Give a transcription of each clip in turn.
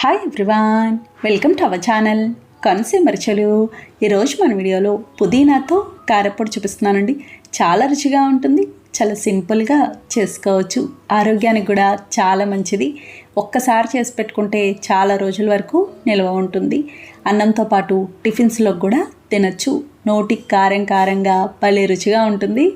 Hi everyone welcome to our channel కన్స్యూమర్చలు ఈరోజు మన వీడియోలో పుదీనాతో కారప్పొడి చూపిస్తున్నానండి. చాలా రుచిగా ఉంటుంది చాలా సింపుల్గా చేసుకోవచ్చు. ఆరోగ్యానికి కూడా చాలా మంచిది. ఒక్కసారి చేసి పెట్టుకుంటే చాలా రోజుల వరకు నిల్వ ఉంటుంది. అన్నంతో పాటు టిఫిన్స్లో కూడా తినచ్చు. నోటికి కారం కారంగా భలే రుచిగా ఉంటుంది.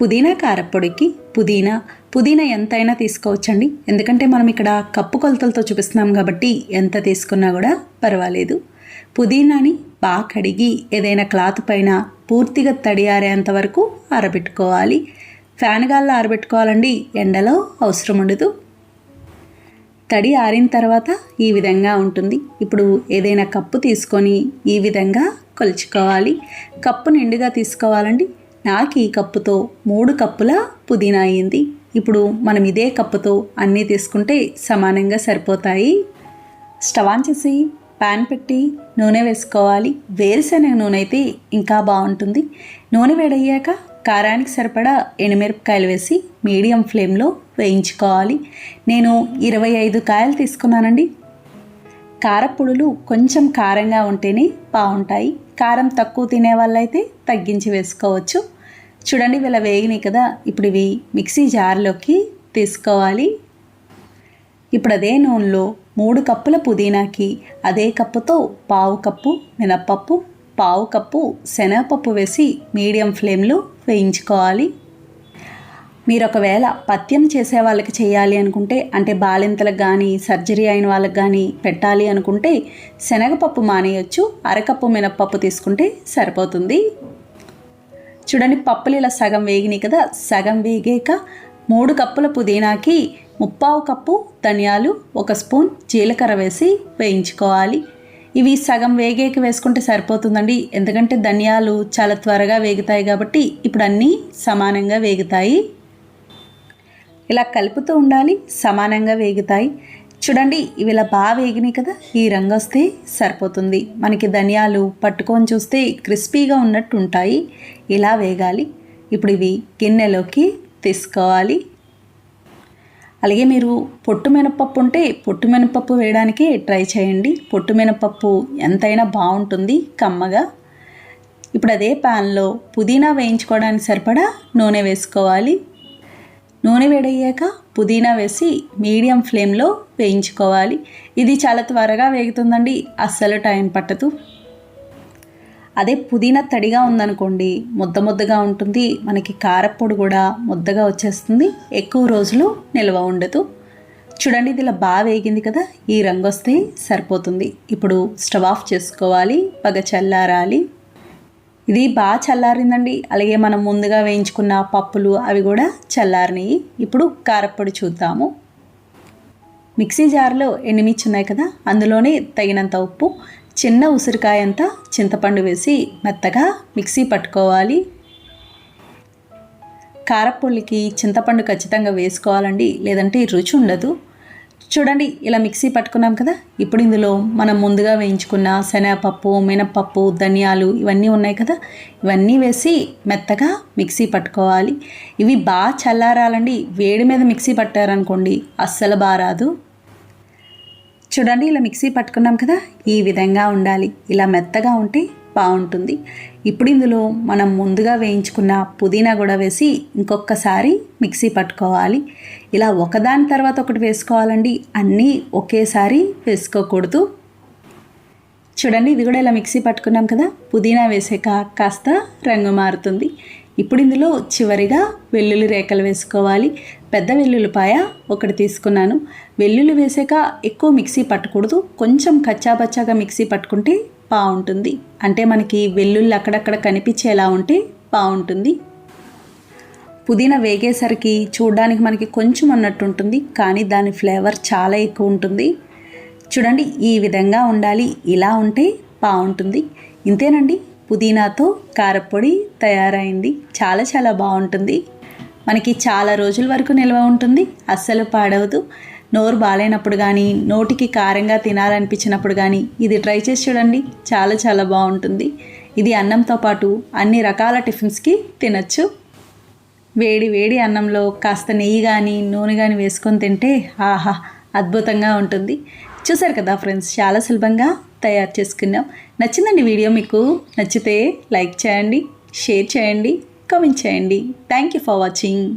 పుదీనా కారప్పొడికి పుదీనా పుదీనా ఎంతైనా తీసుకోవచ్చండి. ఎందుకంటే మనం ఇక్కడ కప్పు కొలతలతో చూపిస్తున్నాం కాబట్టి ఎంత తీసుకున్నా కూడా పర్వాలేదు. పుదీనాని బాగా కడిగి ఏదైనా క్లాత్ పైన పూర్తిగా తడియారేంత వరకు ఆరబెట్టుకోవాలి. ఫ్యాన్ గాల్లో ఆరబెట్టుకోవాలండి. ఎండలో అవసరం ఉండదు. తడి ఆరిన తర్వాత ఈ విధంగా ఉంటుంది. ఇప్పుడు ఏదైనా కప్పు తీసుకొని ఈ విధంగా కొలుచుకోవాలి. కప్పు నిండుగా తీసుకోవాలండి. నాకు ఈ కప్పుతో మూడు కప్పుల పుదీనా అయింది ఇప్పుడు మనం ఇదే కప్పుతో అన్నీ తీసుకుంటే సమానంగా సరిపోతాయి. స్టవ్ ఆన్ చేసి ప్యాన్ పెట్టి నూనె వేసుకోవాలి. వేరుశనగ నూనె అయితే ఇంకా బాగుంటుంది. నూనె వేడయ్యాక కారానికి సరిపడా ఎండుమిరపకాయలు వేసి మీడియం ఫ్లేమ్లో వేయించుకోవాలి. నేను ఇరవై ఐదు కాయలు తీసుకున్నానండి. కారపొడులు కొంచెం కారంగా ఉంటేనే బాగుంటాయి. కారం తక్కువ తినే వాళ్ళైతే తగ్గించి వేసుకోవచ్చు. చూడండి ఇలా వేగినాయి కదా. ఇప్పుడు ఇవి మిక్సీ జార్లోకి తీసుకోవాలి. ఇప్పుడు అదే నూనెలో మూడు కప్పుల పుదీనాకి అదే కప్పుతో పావు కప్పు మినప్పప్పు పావు కప్పు శనగపప్పు వేసి మీడియం ఫ్లేమ్లో వేయించుకోవాలి. మీరు ఒకవేళ పథ్యం చేసే వాళ్ళకి చేయాలి అనుకుంటే అంటే బాలింతలకు కానీ సర్జరీ అయిన వాళ్ళకి కానీ పెట్టాలి అనుకుంటే శనగపప్పు మానేయచ్చు అరకప్పు మినప్పప్పు తీసుకుంటే సరిపోతుంది. చూడండి పప్పులు ఇలా సగం వేగినాయి కదా సగం వేగాక మూడు కప్పుల పుదీనాకి ముప్పావు కప్పు ధనియాలు ఒక స్పూన్ జీలకర్ర వేసి వేయించుకోవాలి. ఇవి సగం వేగేకి వేసుకుంటే సరిపోతుందండి. ఎందుకంటే ధనియాలు చాలా త్వరగా వేగుతాయి కాబట్టి ఇప్పుడు అన్నీ సమానంగా వేగుతాయి. ఇలా కలుపుతూ ఉండాలి సమానంగా వేగుతాయి. చూడండి ఇవి ఇలా బాగా వేగినాయి కదా ఈ రంగు వస్తే సరిపోతుంది. మనకి ధనియాలు పట్టుకొని చూస్తే క్రిస్పీగా ఉన్నట్టు ఉంటాయి ఇలా వేగాలి. ఇప్పుడు ఇవి గిన్నెలోకి తీసుకోవాలి. అలాగే మీరు పొట్టు మినపప్పు ఉంటే పొట్టు మినపప్పు వేయడానికి ట్రై చేయండి. పొట్టు మినపప్పు ఎంతైనా బాగుంటుంది కమ్మగా. ఇప్పుడు అదే ప్యాన్లో పుదీనా వేయించుకోవడానికి సరిపడా నూనె వేసుకోవాలి. నూనె వేడయ్యాక పుదీనా వేసి మీడియం ఫ్లేమ్లో వేయించుకోవాలి. ఇది చాలా త్వరగా వేగుతుందండి. అస్సలు టైం పట్టదు. అదే పుదీనా తడిగా ఉందనుకోండి ముద్ద ముద్దగా ఉంటుంది. మనకి కారప్పొడి కూడా ముద్దగా వచ్చేస్తుంది. ఎక్కువ రోజులు నిల్వ ఉండదు. చూడండి ఇది ఇలా బాగా వేగింది కదా? ఈ రంగు వస్తే సరిపోతుంది. ఇప్పుడు స్టవ్ ఆఫ్ చేసుకోవాలి. పగ చల్లారాలి. ఇది బాగా చల్లారిందండి. అలాగే మనం ముందుగా వేయించుకున్న పప్పులు అవి కూడా చల్లారినాయి. ఇప్పుడు కారప్పొడి చూద్దాము. మిక్సీ జార్లో ఎండుమిర్చి ఉన్నాయి కదా అందులోనే తగినంత ఉప్పు చిన్న ఉసిరికాయ అంతా చింతపండు వేసి మెత్తగా మిక్సీ పట్టుకోవాలి. కారపుల్లికి చింతపండు ఖచ్చితంగా వేసుకోవాలండి లేదంటే రుచి ఉండదు. చూడండి ఇలా మిక్సీ పట్టుకున్నాం కదా? ఇప్పుడు ఇందులో మనం ముందుగా వేయించుకున్న శనగపప్పు మినపప్పు ధనియాలు ఇవన్నీ ఉన్నాయి కదా? ఇవన్నీ వేసి మెత్తగా మిక్సీ పట్టుకోవాలి. ఇవి బాగా చల్లారాలండి. వేడి మీద మిక్సీ పట్టారనుకోండి అస్సలు బాగా రాదు. చూడండి ఇలా మిక్సీ పట్టుకున్నాం కదా? ఈ విధంగా ఉండాలి. ఇలా మెత్తగా ఉంటే బాగుంటుంది. ఇప్పుడు ఇందులో మనం ముందుగా వేయించుకున్న పుదీనా కూడా వేసి ఇంకొకసారి మిక్సీ పట్టుకోవాలి. ఇలా ఒకదాని తర్వాత ఒకటి వేసుకోవాలండి. అన్నీ ఒకేసారి వేసుకోకూడదు. చూడండి ఇది కూడా ఇలా మిక్సీ పట్టుకున్నాం కదా. పుదీనా వేసాక కాస్త రంగు మారుతుంది. ఇప్పుడు ఇందులో చివరిగా వెల్లుల్లి రేఖలు వేసుకోవాలి. పెద్ద వెల్లుల్లిపాయ ఒకటి తీసుకున్నాను. వెల్లుల్లి వేసాక ఎక్కువ మిక్సీ పట్టకూడదు. కొంచెం కచ్చాబచ్చాగా మిక్సీ పట్టుకుంటే బాగుంటుంది. అంటే మనకి వెల్లుల్లి అక్కడక్కడ కనిపించేలా ఉంటే బాగుంటుంది. పుదీనా వేగేసరికి చూడడానికి మనకి కొంచెం అన్నట్టు ఉంటుంది. కానీ దాని ఫ్లేవర్ చాలా ఎక్కువ ఉంటుంది. చూడండి ఈ విధంగా ఉండాలి. ఇలా ఉంటే బాగుంటుంది. ఇంతేనండి పుదీనాతో కారపొడి తయారైంది. చాలా చాలా బాగుంటుంది. మనకి చాలా రోజుల వరకు నిల్వ ఉంటుంది. అస్సలు పాడవదు. నోరు బాగాలేనప్పుడు కానీ నోటికి కారంగా తినాలనిపించినప్పుడు కానీ ఇది ట్రై చేసి చూడండి. చాలా చాలా బాగుంటుంది. ఇది అన్నంతో పాటు అన్ని రకాల టిఫిన్స్కి తినచ్చు. వేడి వేడి అన్నంలో కాస్త నెయ్యి కానీ నూనె కానీ వేసుకొని తింటే ఆహా అద్భుతంగా ఉంటుంది. చూసారు కదా ఫ్రెండ్స్ చాలా సులభంగా తయారు చేసుకున్నాం. నచ్చిందండి వీడియో మీకు నచ్చితే లైక్ చేయండి షేర్ చేయండి కామెంట్ చేయండి. Thank you for watching.